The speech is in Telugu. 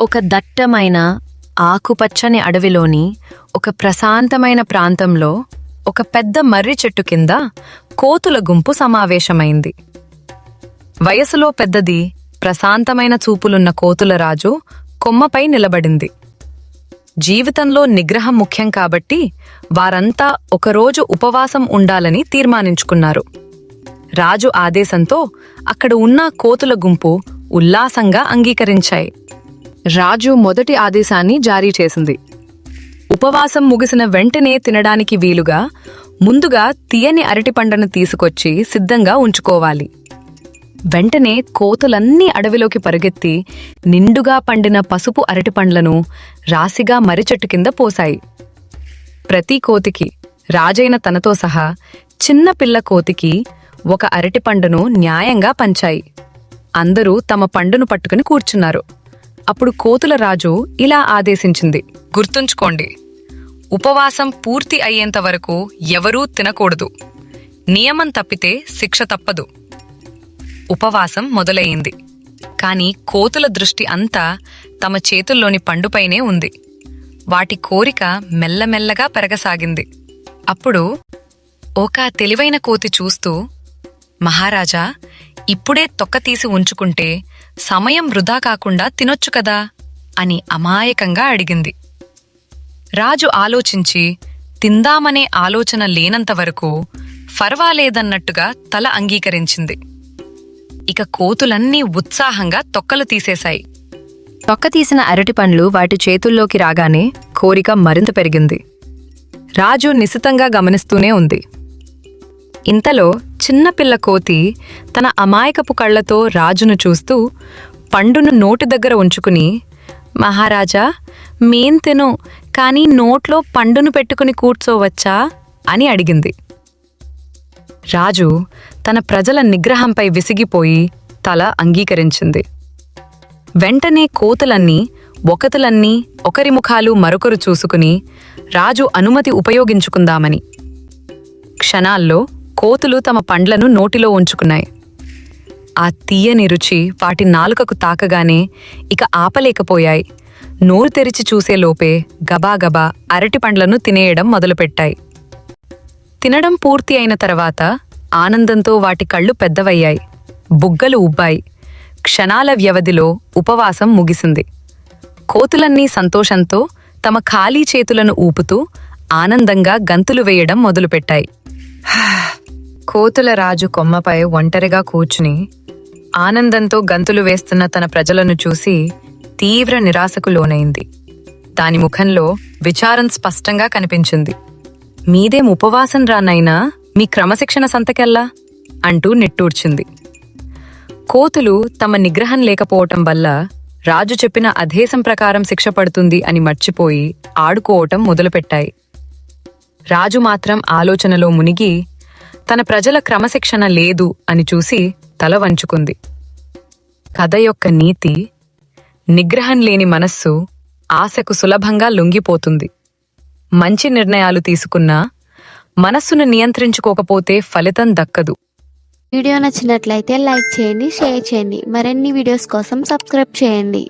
ఒక దట్టమైన ఆకుపచ్చని అడవిలోని ఒక ప్రశాంతమైన ప్రాంతంలో ఒక పెద్ద మర్రి చెట్టు కింద కోతుల గుంపు సమావేశమైంది. వయసులో పెద్దది ప్రశాంతమైన చూపులున్న కోతుల రాజు కొమ్మపై నిలబడింది. జీవితంలో నిగ్రహం ముఖ్యం కాబట్టి వారంతా ఒకరోజు ఉపవాసం ఉండాలని తీర్మానించుకున్నారు. రాజు ఆదేశంతో అక్కడ ఉన్న కోతుల గుంపు ఉల్లాసంగా అంగీకరించాయి. రాజు మొదటి ఆదేశాన్ని జారీ చేసింది. ఉపవాసం ముగిసిన వెంటనే తినడానికి వీలుగా ముందుగా తీయని అరటిపండను తీసుకొచ్చి సిద్ధంగా ఉంచుకోవాలి. వెంటనే కోతులన్నీ అడవిలోకి పరుగెత్తి నిండుగా పండిన పసుపు అరటిపండ్లను రాశిగా మర్రిచెట్టు కింద పోశాయి. ప్రతి కోతికి రాజైన తనతో సహా చిన్న పిల్ల కోతికి ఒక అరటిపండును న్యాయంగా పంచాయి. అందరూ తమ పండును పట్టుకుని కూర్చున్నారు. అప్పుడు కోతుల రాజు ఇలా ఆదేశించింది. గుర్తుంచుకోండి ఉపవాసం పూర్తి అయ్యేంత వరకు ఎవరూ తినకూడదు. నియమం తప్పితే శిక్ష తప్పదు. ఉపవాసం మొదలయ్యింది కాని కోతుల దృష్టి అంతా తమ చేతుల్లోని పండుపైనే ఉంది. వాటి కోరిక మెల్లమెల్లగా పెరగసాగింది. అప్పుడు ఒక తెలివైన కోతి చూస్తూ మహారాజా ఇప్పుడే తొక్క తీసి ఉంచుకుంటే సమయం వృధా కాకుండా తినొచ్చు కదా? అని అమాయకంగా అడిగింది. రాజు ఆలోచించి తిందామనే ఆలోచన లేనంతవరకు ఫర్వాలేదన్నట్టుగా తల అంగీకరించింది. ఇక కోతులన్నీ ఉత్సాహంగా తొక్కలు తీసేశాయి. తొక్క తీసిన అరటి పండ్లు వాటి చేతుల్లోకి రాగానే కోరిక మరింత పెరిగింది. రాజు నిశితంగా గమనిస్తూనే ఉంది. ఇంతలో చిన్నపిల్ల కోతి తన అమాయకపు కళ్ళతో రాజును చూస్తూ పండును నోటి దగ్గర ఉంచుకుని మహారాజా మేం తిను కానీ నోట్లో పండును పెట్టుకుని కూర్చోవచ్చా? అని అడిగింది. రాజు తన ప్రజల నిగ్రహంపై విసిగిపోయి తల అంగీకరించింది. వెంటనే కోతులన్నీ ఒకతులన్నీ ఒకరి ముఖాలు మరొకరు చూసుకుని రాజు అనుమతి ఉపయోగించుకుందామని. క్షణాల్లో కోతులు తమ పండ్లను నోటిలో ఉంచుకున్నాయి. ఆ తీయని రుచి వాటి నాలుకకు తాకగానే ఇక ఆపలేకపోయాయి. నోరు తెరిచి చూసేలోపే గబాగబా అరటి పండ్లను తినేయడం మొదలుపెట్టాయి. తినడం పూర్తి అయిన తర్వాత ఆనందంతో వాటి కళ్ళు పెద్దవయ్యాయి. బుగ్గలు ఉబ్బాయి. క్షణాల వ్యవధిలో ఉపవాసం ముగిసింది. కోతులన్నీ సంతోషంతో తమ ఖాళీ చేతులను ఊపుతూ ఆనందంగా గంతులు వేయడం మొదలుపెట్టాయి. కోతుల రాజు కొమ్మపై ఒంటరిగా కూర్చుని ఆనందంతో గంతులు వేస్తున్న తన ప్రజలను చూసి తీవ్ర నిరాశకు లోనైంది. దాని ముఖంలో విచారం స్పష్టంగా కనిపించింది. మీదేం ఉపవాసం రానైనా మీ క్రమశిక్షణ సంతకెల్లా? అంటూ నిట్టూర్చింది. కోతులు తమ నిగ్రహం లేకపోవటం వల్ల రాజు చెప్పిన అధేశం ప్రకారం శిక్ష పడుతుంది అని మర్చిపోయి ఆడుకోవటం మొదలుపెట్టాయి. రాజు మాత్రం ఆలోచనలో మునిగి తన ప్రజల క్రమశిక్షణ లేదు అని చూసి తల వంచుకుంది. కథ యొక్క నీతి నిగ్రహం లేని మనస్సు ఆశకు సులభంగా లొంగిపోతుంది. మంచి నిర్ణయాలు తీసుకున్నా మనస్సును నియంత్రించుకోకపోతే ఫలితం దక్కదు. వీడియో నచ్చినట్లయితే లైక్ చేయండి షేర్ చేయండి. మరిన్ని వీడియోస్ కోసం సబ్స్క్రైబ్ చేయండి.